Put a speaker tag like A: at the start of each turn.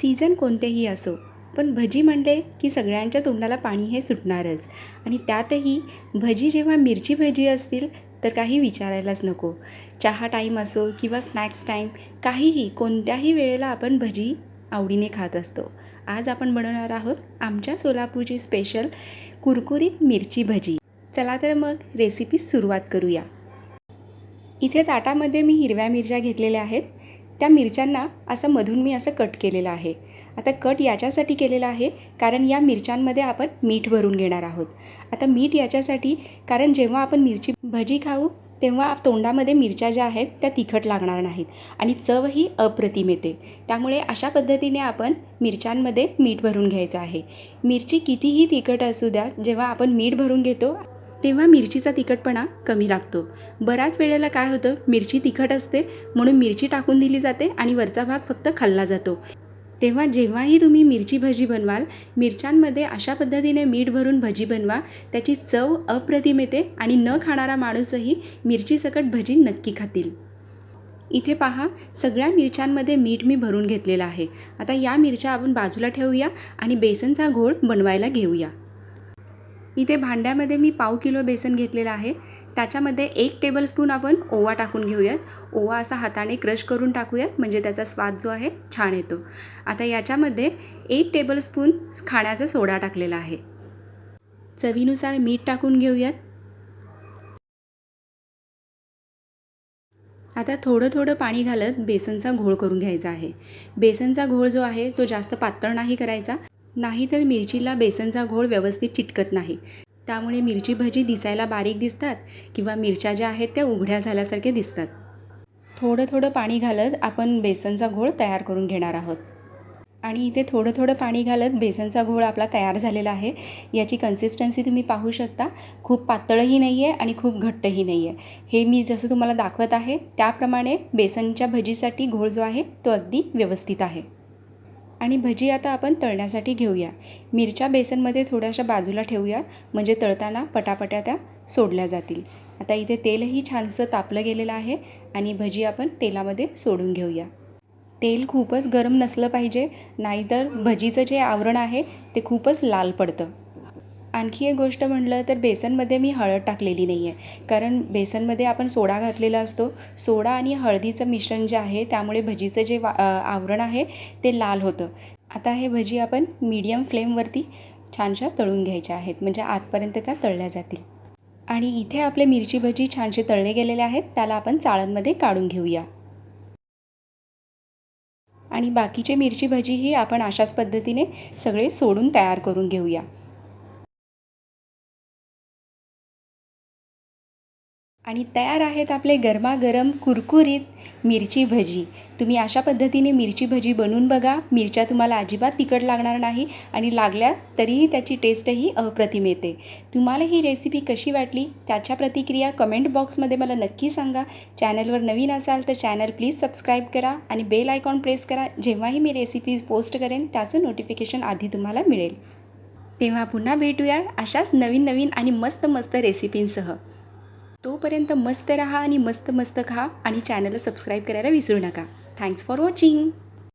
A: Season कोणतेही असो पण भजी म्हणले की सगळ्यांच्या तोंडाला पाणी हे सुटणारच. आणि त्यातही भजी जेव्हा मिरची भजी असतील तर काही विचारायलाच नको. चहा टाईम असो किंवा स्नॅक्स टाईम काहीही कोणत्याही वेळेला आपण भजी आवडीने खात असतो. आज आपण बनवणार आहोत आमच्या सोलापूरची स्पेशल कुरकुरीत मिरची भजी. चला तर मग रेसिपी सुरुवात करूया. इथे ताटामध्ये मी हिरव्या मिरच्या घेतलेल्या आहेत. त्या मिरच्यांना असं मधून मी असं कट केलेलं आहे. आता कट याच्यासाठी केलेलं आहे कारण या मिरच्यांमध्ये आपण मीठ भरून घेणार आहोत. आता मीठ याच्यासाठी कारण जेव्हा आपण मिरची भजी खाऊ तेव्हा तोंडामध्ये मिरच्या ज्या आहेत त्या तिखट लागणार नाहीत आणि चवही अप्रतिम येते. त्यामुळे अशा पद्धतीने आपण मिरच्यांमध्ये मीठ भरून घ्यायचं आहे. मिरची कितीही तिखट असू द्या जेव्हा आपण मीठ भरून घेतो तेव्हा मिरचीचा तिखटपणा कमी लागतो. बऱ्याच वेळेला काय होतं मिरची तिखट असते म्हणून मिरची टाकून दिली जाते आणि वरचा भाग फक्त खाल्ला जातो. तेव्हा जेव्हाही तुम्ही मिरची भजी बनवाल मिरच्यांमध्ये अशा पद्धतीने मीठ भरून भजी बनवा त्याची चव अप्रतिम येते आणि न खाणारा माणूसही मिरचीसकट भजी नक्की खातील. इथे पहा सगळ्या मिरच्यांमध्ये मीठ मी भरून घेतलेलं आहे. आता या मिरच्या आपण बाजूला ठेवूया आणि बेसनचा घोळ बनवायला घेऊया. इथे भांड्यामध्ये मी पाव किलो बेसन घेतलेलं आहे. त्याच्यामध्ये एक टेबलस्पून आपण ओवा टाकून घेऊयात. ओवा असा हाताने क्रश करून टाकूयात म्हणजे त्याचा स्वाद जो आहे छान येतो. आता याच्यामध्ये एक टेबलस्पून खाण्याचा सोडा टाकलेला आहे. चवीनुसार मीठ टाकून घेऊयात. आता थोडं थोडं पाणी घालत बेसनचा घोळ करून घ्यायचा आहे. बेसनचा घोळ जो आहे तो जास्त पातळ नाही करायचा. नाहीतर मिरचीला बेसनचा घोळ व्यवस्थित चिटकत नाही. त्यामुळे मिरची भजी दिसायला बारीक दिसतात किंवा मिरच्या ज्या आहेत त्या उघड्या झाल्यासारखे दिसतात. थोडं थोडं पाणी घालत आपण बेसनचा घोळ तयार करून घेणार आहोत. आणि इथे थोडं थोडं पाणी घालत बेसनचा घोळ आपला तयार झालेला आहे. याची कन्सिस्टन्सी तुम्ही पाहू शकता. खूप पातळही नाही आहे आणि खूप घट्टही नाही आहे हे मी जसं तुम्हाला दाखवत आहे त्याप्रमाणे बेसनच्या भजीसाठी घोळ जो आहे तो अगदी व्यवस्थित आहे. आणि भजी आता आपण तळण्यासाठी घेऊया. मिरच्या बेसनमध्ये थोड्याशा बाजूला ठेवूया म्हणजे तळताना पटापट्या त्या सोडल्या जातील. आता इथे तेलही छानसं तापलं गेलेलं आहे आणि भजी आपण तेलामध्ये सोडून घेऊया. तेल खूपच गरम नसलं पाहिजे नाहीतर भजीचं जे आवरण आहे ते खूपच लाल पडतं. आणखी एक गोष्ट म्हटलं तर बेसनमध्ये मी हळद टाकलेली नाही आहे. कारण बेसनमध्ये आपण सोडा घातलेला असतो. सोडा आणि हळदीचं मिश्रण जे आहे त्यामुळे भजीचं जे वा आवरण आहे ते लाल होतं. आता हे भजी आपण मीडियम फ्लेमवरती छानशा तळून घ्यायच्या आहेत. म्हणजे आतपर्यंत त्या तळल्या जातील. आणि इथे आपले मिरची भजी छानसे तळले गेलेले आहेत. त्याला आपण चाळणमध्ये काढून घेऊया. आणि बाकीचे मिरची भजीही आपण अशाच पद्धतीने सगळे सोडून तयार करून घेऊया. आणि तयार आहेत आपले गरमागरम कुरकुरीत मिरची भजी. तुम्ही अशा पद्धतीने मिरची भजी बनवून बघा. मिरच्या तुम्हाला अजिबात तिखट लागणार नाही आणि लागल्या तरीही त्याची टेस्टही अप्रतिम येते. तुम्हाला ही रेसिपी कशी वाटली? त्याच्या प्रतिक्रिया कमेंट बॉक्समध्ये मला नक्की सांगा. चॅनलवर नवीन असाल तर चॅनल प्लीज सबस्क्राईब करा आणि बेल आयकॉन प्रेस करा. जेव्हाही मी रेसिपीज पोस्ट करेन त्याचं नोटिफिकेशन आधी तुम्हाला मिळेल. तेव्हा पुन्हा भेटूया अशाच नवीन नवीन आणि मस्त मस्त रेसिपींसह तोपर्यंत मस्त रहा आणि मस्त मस्त खा आणि चॅनलला सबस्क्राईब करायला विसरू नका. Thanks for watching